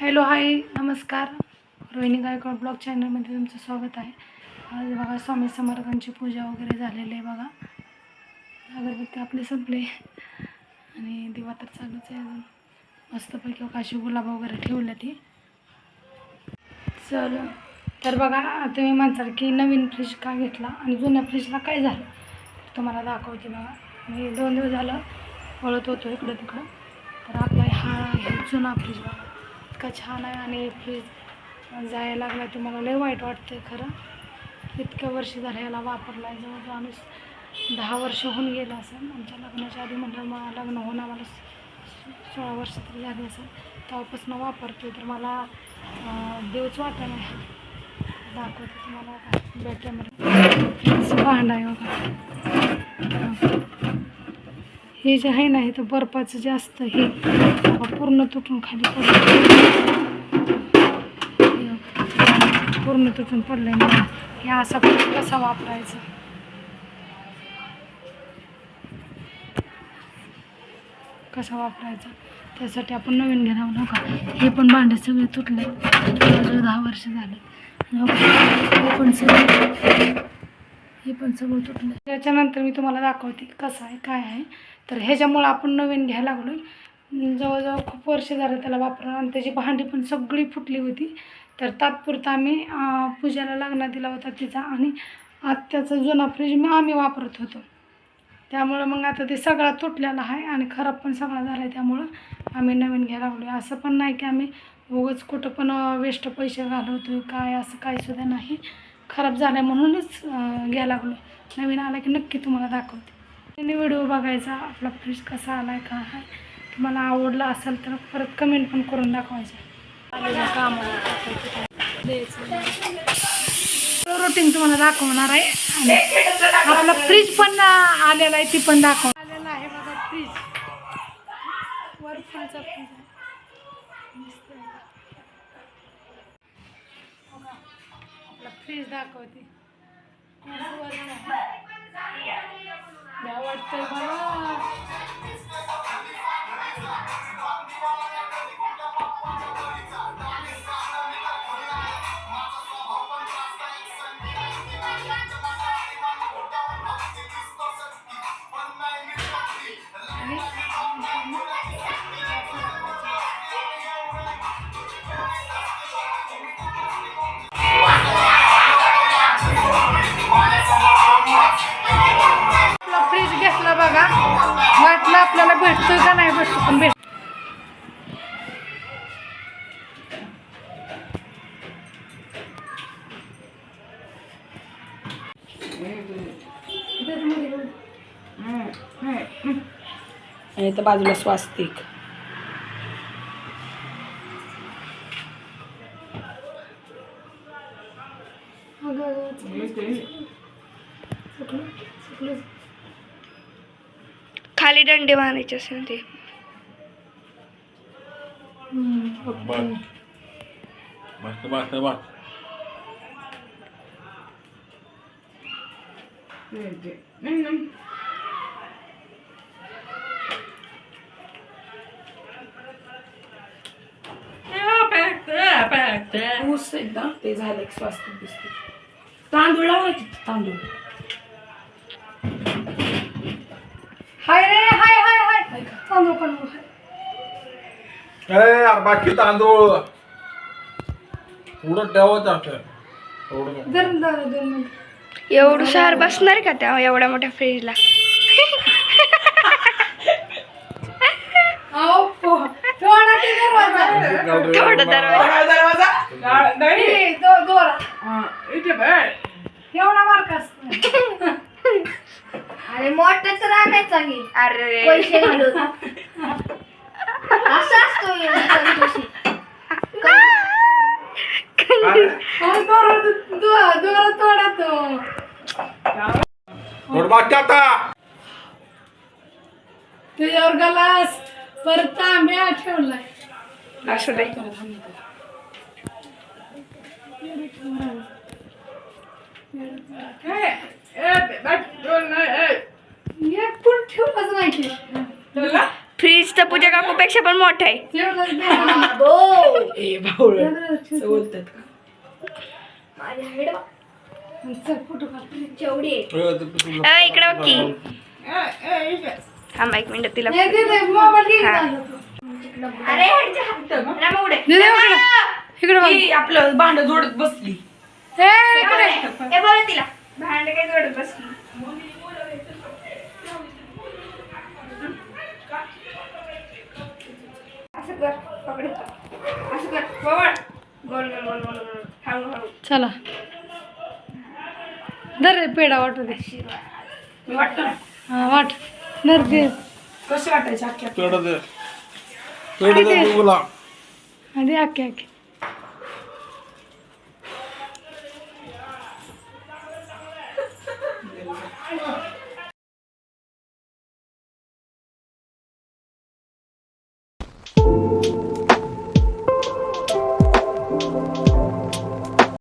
Hello hi नमस्कार. Rohini Gaikwad blog चॅनलमध्ये तुमचं स्वागत आहे. आज बघा स्वामी समर्थांची पूजा वगैरे झालेली आहे बघा. अगरबत्ती आपले संपले. आणि दिवा तर चालूच आहे अजून. मस्तपैकी काशी गुलाब वगैरे ठेवले ती. चल तर बघा तुम्ही म्हणसाल की नवीन फ्रीज का घेतला? आणि जुन्या फ्रीजला काय झालं? तुम्हाला दाखवते बघा. मी दोन दिवस झालं वळत होतो इकडं तिकडं तर आपला हा हे जुना फ्रीज बघा. इतका छान आहे आणि फ्रीज जायला लागला तुम्हाला लय वाईट वाटतं खरं. इतक्या वर्ष झालं याला वापरला आहे जवळजवळ आम्ही दहा वर्ष होऊन गेलं असेल. आमच्या लग्नाच्या आधी म्हटलं मग लग्न होऊन आम्हाला सोळा वर्ष तरी झाली असेल. तेव्हापासून वापरते तर मला देवच देऊच वाटत नाही. दाखवते तुम्हाला बॅटरीमध्ये भांडा आहे बघा. हे जे आहे ना हे तर बर्फाचं जास्त हे पूर्ण तुटून खाली पडलं पूर्ण तुटून पडलंय ना हे असा कसा वापरायचा? कसा वापरायचा? त्यासाठी आपण नवीन घेणार नका. हे पण भांडे सगळे तुटले. जवळजवळ दहा वर्ष झाले. पण हे पण सगळं तुटलं त्याच्यानंतर मी तुम्हाला दाखवते कसं आहे काय आहे. तर ह्याच्यामुळं आपण नवीन घ्यायला लागलो जवळजवळ खूप वर्ष झालं त्याला वापरून आणि त्याची भांडी पण सगळी फुटली होती. तर तात्पुरता आम्ही पूजाला लग्नात दिला होता तिचा आणि आत्याचा जुना फ्रीज मी आम्ही वापरत होतो. त्यामुळं मग आता ते सगळा तुटलेला आहे आणि खराब पण सगळा झाला आहे त्यामुळं आम्ही नवीन घ्यायला लागलो असं पण नाही की आम्ही उगाच कुठं पण वेस्ट पैसे घालवतो काय असं काहीसुद्धा नाही. खराब झालं आहे म्हणूनच घ्यायला लागलो नवीन आला की नक्की तुम्हाला दाखवते. व्हिडिओ बघायचा आपला फ्रीज कसा आला आहे काय आहे तुम्हाला आवडला असेल तर परत कमेंट पण करून दाखवायचं. आलेलं कामाला रुटीन तुम्हाला दाखवणार आहे. आणि आपला फ्रीज पण आलेला आहे ती पण दाखव. आलेला आहे बघा फ्रीज वर फ्रीजचा फ्रीज आपला फ्रीज दाखवते. असं वरचं भेटतोय का नाही भेटतो पण भेट. आणि इथं बाजूला स्वास्तिक. खाली दंडे बांधायचे असेल ते. हम्म, मस्त मस्त मस्त. ऊस एकदा ते झालं एक स्वास्तिक दिसते. तांदूळ लावायचे तांदूळ? हाय रे हाय हाय हाय. तांदूळ पण हाय. ए यार बाकी तांदूळ. पुढं ठेवायचं असं एवढं नको. धर धर दोन मिनिट एवढं सार बसणार का त्या एवढ्या मोठ्या फ्रीजला? आओ पोहा थोडा दरवाजा? थोडं दरवाजा ए, दो- दोरा एवढा मार्क असतो अरे मोठं की अरे पैसे घालून असं असतो थोडं बाकी आता तुझ्यावर गलास परत तांब्या ठेवलाय असू दे ठेवलाच नाही की फ्रीज तर पूजा काकूपेक्षा पण मोठा आहे. ए भाऊ बोलतात का? चल, फोटो काढ. अ, इकडे बघ की. थांबा एक मिनिट तिला हे दे, दे, मोबाईल घे हा. इकडं. अरे ह्यांच्या हात रामा उडे दे, दे, इकडं. इकडं बघ. ती आपलं भांड जोडत बसली. हे, इकडे. ए बोला तिला. भांड काय जोडत बसली? चला. धर रे पेढा वाटू दे. हा वाट. धर दे. कसे वाटायचे अख्ख्या पेढा